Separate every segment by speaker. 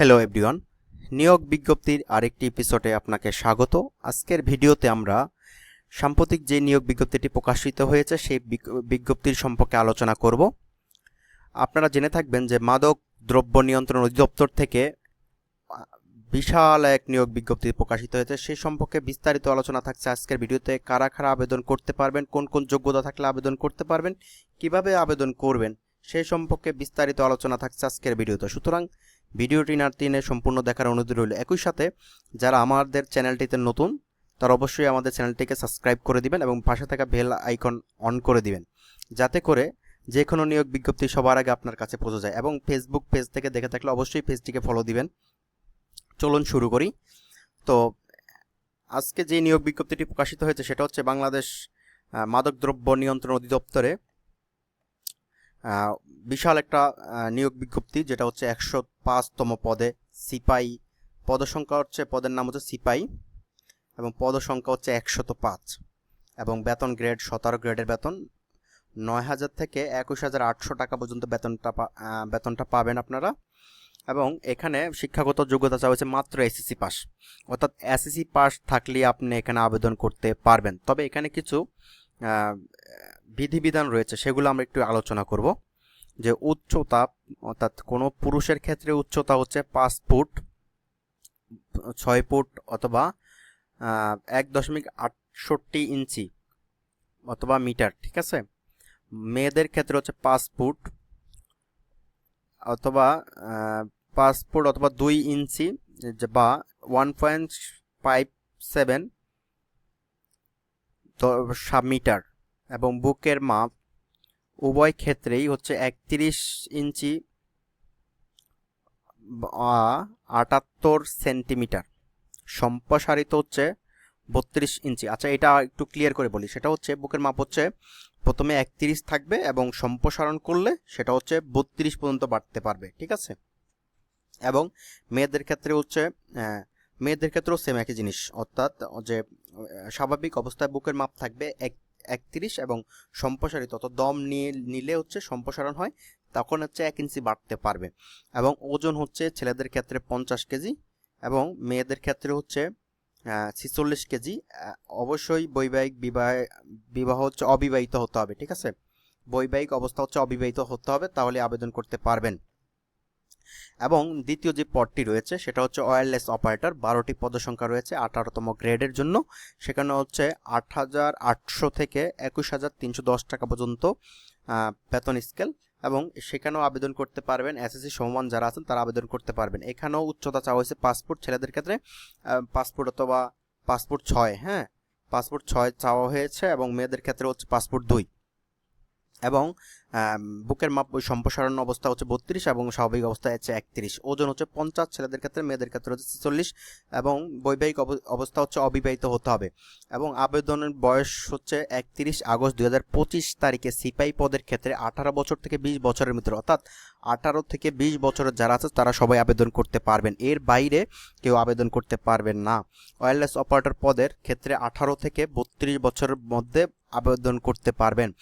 Speaker 1: Hello everyone নিয়োগ বিজ্ঞপ্তির আরেকটি এপিসোডে আপনাকে স্বাগত। আজকের ভিডিওতে আমরা সাম্প্রতিক যে নিয়োগ বিজ্ঞপ্তিটি প্রকাশিত হয়েছে, সেই বিজ্ঞপ্তির সম্পর্কে আলোচনা করব। আপনারা জেনে থাকবেন যে মাদক দ্রব্য নিয়ন্ত্রণ অধিদপ্তর থেকে বিশাল এক নিয়োগ বিজ্ঞপ্তি প্রকাশিত হয়েছে। সেই সম্পর্কে বিস্তারিত আলোচনা থাকছে আজকের ভিডিওতে। কারা কারা আবেদন করতে পারবেন, কোন কোন যোগ্যতা থাকলে আবেদন করতে পারবেন, কীভাবে আবেদন করবেন সেই সম্পর্কে বিস্তারিত আলোচনা থাকছে আজকের ভিডিওতে। সুতরাং ভিডিওটি না সম্পূর্ণ দেখার অনুরোধ রইল। একই সাথে, যারা আমাদের চ্যানেলটিতে নতুন, তারা অবশ্যই আমাদের চ্যানেলটিকে সাবস্ক্রাইব করে দিবেন এবং পাশে থাকা বেল আইকন অন করে দিবেন, যাতে করে যে কোনো নিয়োগ বিজ্ঞপ্তি সবার আগে আপনার কাছে পৌঁছে যায় এবং ফেসবুক পেজ থেকে দেখে থাকলে অবশ্যই পেজটিকে ফলো দিবেন। চলুন শুরু করি। তো, আজকে যে নিয়োগ বিজ্ঞপ্তিটি প্রকাশিত হয়েছে সেটা হচ্ছে বাংলাদেশ মাদকদ্রব্য নিয়ন্ত্রণ অধিদপ্তরে বিশাল একটা নিয়োগ বিজ্ঞপ্তি, যেটা হচ্ছে একশো পাঁচতম পদে সিপাই পদসংখ্যা হচ্ছে, পদের নাম হচ্ছে সিপাই, এবং পদসংখ্যা হচ্ছে একশত পাঁচ, এবং বেতন গ্রেড, সতেরো গ্রেডের বেতন, নয় হাজার থেকে একুশ হাজার আটশো টাকা পর্যন্ত বেতনটা বেতনটা পাবেন আপনারা, এবং এখানে শিক্ষাগত যোগ্যতা চাওয়া হয়েছে মাত্র এসএসসি পাস, অর্থাৎ এসএসসি পাস থাকলে আপনি এখানে আবেদন করতে পারবেন। তবে এখানে কিছু বিধিবিধান রয়েছে, সেগুলো আমরা একটু আলোচনা করব। যে উচ্চতা, অর্থাৎ কোনো পুরুষের ক্ষেত্রে উচ্চতা হচ্ছে পাঁচ ফুট, ছয় ফুট অথবা এক দশমিক আটষট্টি ইঞ্চি অথবা মিটার, ঠিক আছে? মেয়েদের ক্ষেত্রে হচ্ছে পাঁচ ফুট অথবা পাঁচ ফুট অথবা দুই ইঞ্চি বা one point five seven metre. এবং বুকের মাপ উভয় ক্ষেত্রেই হচ্ছে একত্রিশ ইঞ্চি আটাত্তর সেন্টিমিটার। সম্প্রসারিত হচ্ছে বত্রিশ ইঞ্চি। আচ্ছা এটা একটু ক্লিয়ার করে বলি। সেটা হচ্ছে বুকের মাপ হচ্ছে প্রথমে একত্রিশ থাকবে এবং সম্প্রসারণ করলে সেটা হচ্ছে বত্রিশ পর্যন্ত বাড়তে পারবে, ঠিক আছে? এবং মেয়েদের ক্ষেত্রে হচ্ছে মেয়েদের ক্ষেত্রেও সেম একই জিনিস। অর্থাৎ যে, স্বাভাবিক অবস্থায় বুকের মাপ থাকবে এক একত্রিশ এবং সম্প্রসারিত অত দম নিয়ে নিলে হচ্ছে সম্প্রসারণ হয়, তখন হচ্ছে এক ইঞ্চি বাড়তে পারবে। এবং ওজন হচ্ছে ছেলেদের ক্ষেত্রে পঞ্চাশ কেজি এবং মেয়েদের ক্ষেত্রে হচ্ছে ছিচল্লিশ কেজি। অবশ্যই বৈবাহিক বিবাহ বিবাহ হচ্ছে অবিবাহিত হতে হবে, ঠিক আছে? বৈবাহিক অবস্থা হচ্ছে অবিবাহিত হতে হবে, তাহলে আবেদন করতে পারবেন। এবং দ্বিতীয় যে পদটি রয়েছে, সেটা হচ্ছে ওয়্যারলেস অপারেটর বারোটি পদসংখ্যা রয়েছে, আঠারোতম গ্রেডের জন্য। সেখানে হচ্ছে আট হাজার আটশো থেকে একুশ হাজার তিনশো দশ টাকা পর্যন্ত বেতন স্কেল এবং সেখানেও আবেদন করতে পারবেন এস এসএসসি সমমান যারা আছেন তারা আবেদন করতে পারবেন। এখানেও উচ্চতা চাওয়া হয়েছে পাসপোর্ট ছেলেদের ক্ষেত্রে পাসপোর্ট অথবা পাসপোর্ট ছয় হ্যাঁ? পাসপোর্ট ছয় চাওয়া হয়েছে এবং মেয়েদের ক্ষেত্রে হচ্ছে পাসপোর্ট দুই। এবং বুকের মাপ সম্প্রসারণ অবস্থা হচ্ছে বত্রিশ এবং স্বাভাবিক অবস্থা হচ্ছে একত্রিশ। ওজন হচ্ছে পঞ্চাশ, ছেলেদের ক্ষেত্রে মেয়েদের ক্ষেত্রে হচ্ছে ছেচল্লিশ এবং বৈবাহিক অব- অবস্থা হচ্ছে অবিবাহিত হতে হবে। এবং আবেদনের বয়স হচ্ছে একত্রিশ আগস্ট দুই হাজার পঁচিশ তারিখে সিপাই পদের ক্ষেত্রে আঠারো বছর থেকে বিশ বছরের ভিতরে। অর্থাৎ আঠারো থেকে বিশ বছরের যারা আছে, তারা সবাই আবেদন করতে পারবেন। এর বাইরে কেউ আবেদন করতে পারবেন না। ওয়্যারলেস অপারেটর পদের ক্ষেত্রে আঠারো থেকে বত্রিশ বছরের মধ্যে আবেদন করতে পারবেন।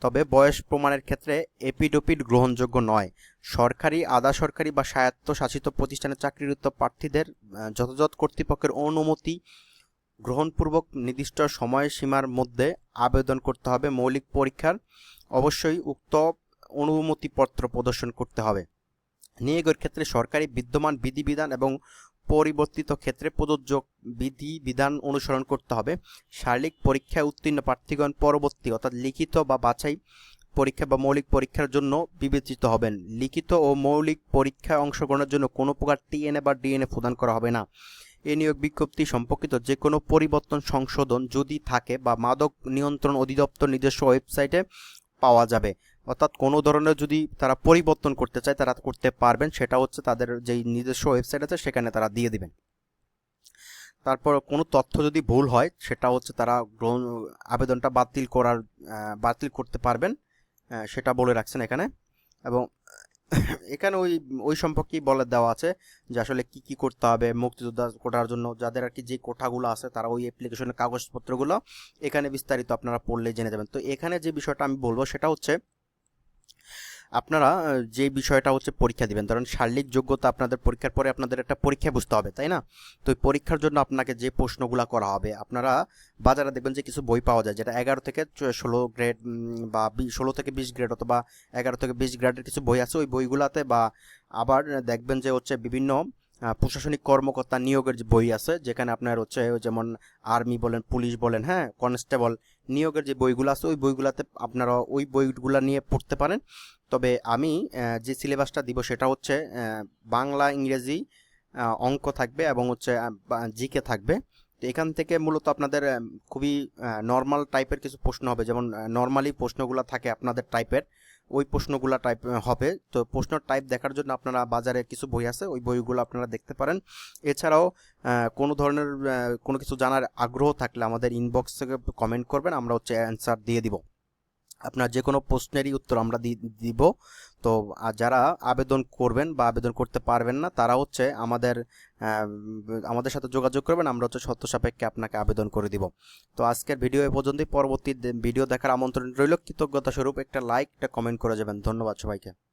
Speaker 1: তবে বয়স প্রমাণের ক্ষেত্রে এপিডোপিড গ্রহণযোগ্য নয়। সরকারি আধা সরকারি বা স্বায়ত্তশাসিত প্রতিষ্ঠানে চাকরিরত প্রার্থীদের যথাযথ কর্তৃপক্ষের অনুমতি গ্রহণপূর্বক নির্দিষ্ট সময়সীমার মধ্যে আবেদন করতে হবে মৌলিক পরীক্ষার। অবশ্যই উক্ত অনুমতিপত্র প্রদর্শন করতে হবে। নিয়োগের ক্ষেত্রে সরকারি বিদ্যমান বিধিবিধান এবং পরিবর্তিত ক্ষেত্রে প্রযোজ্য বিধি, বিধান অনুসরণ করতে হবে। শারীরিক পরীক্ষায় উত্তীর্ণ প্রার্থীগণ পরবর্তী, অর্থাৎ লিখিত বা বাছাই পরীক্ষা বা মৌলিক পরীক্ষার জন্য বিবেচিত হবেন। লিখিত ও মৌলিক পরীক্ষায় অংশগ্রহণের জন্য কোনো প্রকার টিএনএ বা ডিএনএ প্রদান করা হবে না। এই নিয়োগ বিজ্ঞপ্তি সম্পর্কিত যে কোনো পরিবর্তন সংশোধন যদি থাকে বা মাদক নিয়ন্ত্রণ অধিদপ্তর নিজস্ব ওয়েবসাইটে পাওয়া যাবে। অর্থাৎ কোনো ধরনের যদি তারা পরিবর্তন করতে চায়, তারা করতে পারবেন। সেটা হচ্ছে তাদের যেই নিজস্ব ওয়েবসাইট আছে, সেখানে তারা দিয়ে দিবেন। তারপর কোনো তথ্য যদি ভুল হয়, সেটা হচ্ছে তারা গ্রহণ, আবেদনটা বাতিল করার বাতিল করতে পারবেন। সেটা বলে রাখছেন এখানে। এবং এখানে ওই ওই সম্পর্কেই বলে দেওয়া আছে যে আসলে কি কি করতে হবে মুক্তিযোদ্ধা কোটার জন্য। যাদের আর কি যে কোঠাগুলো আছে, তারা ওই অ্যাপ্লিকেশনের কাগজপত্রগুলো এখানে বিস্তারিত আপনারা পড়লেই জেনে যাবেন। তো এখানে যে বিষয়টা আমি বলব, সেটা হচ্ছে আপনারা যে বিষয়টা হচ্ছে পরীক্ষা দিবেন, ধরেন শারীরিক যোগ্যতা আপনাদের পরীক্ষার পরে আপনাদের একটা পরীক্ষা বুঝতে হবে, তাই না? তো পরীক্ষার জন্য আপনাকে যে প্রশ্নগুলো করা হবে, আপনারা বাজারে দেখবেন যে কিছু বই পাওয়া যায়, যেটা এগারো থেকে ষোলো গ্রেড বা ষোলো থেকে বিশ গ্রেড অথবা এগারো থেকে বিশ গ্রেডের কিছু বই আছে, ওই বইগুলাতে বা আবার দেখবেন যে হচ্ছে বিভিন্ন প্রশাসনিক কর্মকর্তা নিয়োগের যে বই আছে, যেখানে আপনার হচ্ছে যেমন আর্মি বলেন, পুলিশ বলেন হ্যাঁ কনস্টেবল নিয়োগের যে বইগুলো আছে, ওই বইগুলোতে আপনারা ওই বইগুলো নিয়ে পড়তে পারেন। তবে আমি যে সিলেবাসটা দিব সেটা হচ্ছে বাংলা, ইংরেজি অঙ্ক থাকবে এবং হচ্ছে জিকে থাকবে। তো এখান থেকে মূলত আপনাদের খুবই নর্মাল টাইপের কিছু প্রশ্ন হবে। যেমন নর্মালি প্রশ্নগুলো থাকে আপনাদের টাইপের ওই প্রশ্নগুলো টাইপ হবে। তো প্রশ্ন টাইপ দেখার জন্য আপনারা বাজারে কিছু বই আছে, ওই বইগুলো আপনারা দেখতে পারেন। এছাড়াও কোনো ধরনের কোনো কিছু জানার আগ্রহ থাকলে আমাদের ইনবক্স থেকে কমেন্ট করবেন, আমরা হচ্ছে অ্যান্সার দিয়ে দিব। আপনার যে কোনো প্রশ্নেরই উত্তর আমরা দিব। তো যারা আবেদন করবেন বা আবেদন করতে পারবেন না, তারা হচ্ছে আমাদের আমাদের সাথে যোগাযোগ করবেন, আমরা হচ্ছে সত্য সাপেক্ষে আপনাকে আবেদন করে দিব। তো, আজকের ভিডিও এ পর্যন্তই। পরবর্তী ভিডিও দেখার আমন্ত্রণ রইল। কৃতজ্ঞতা স্বরূপ একটা লাইক, একটা কমেন্ট করে যাবেন। ধন্যবাদ সবাইকে।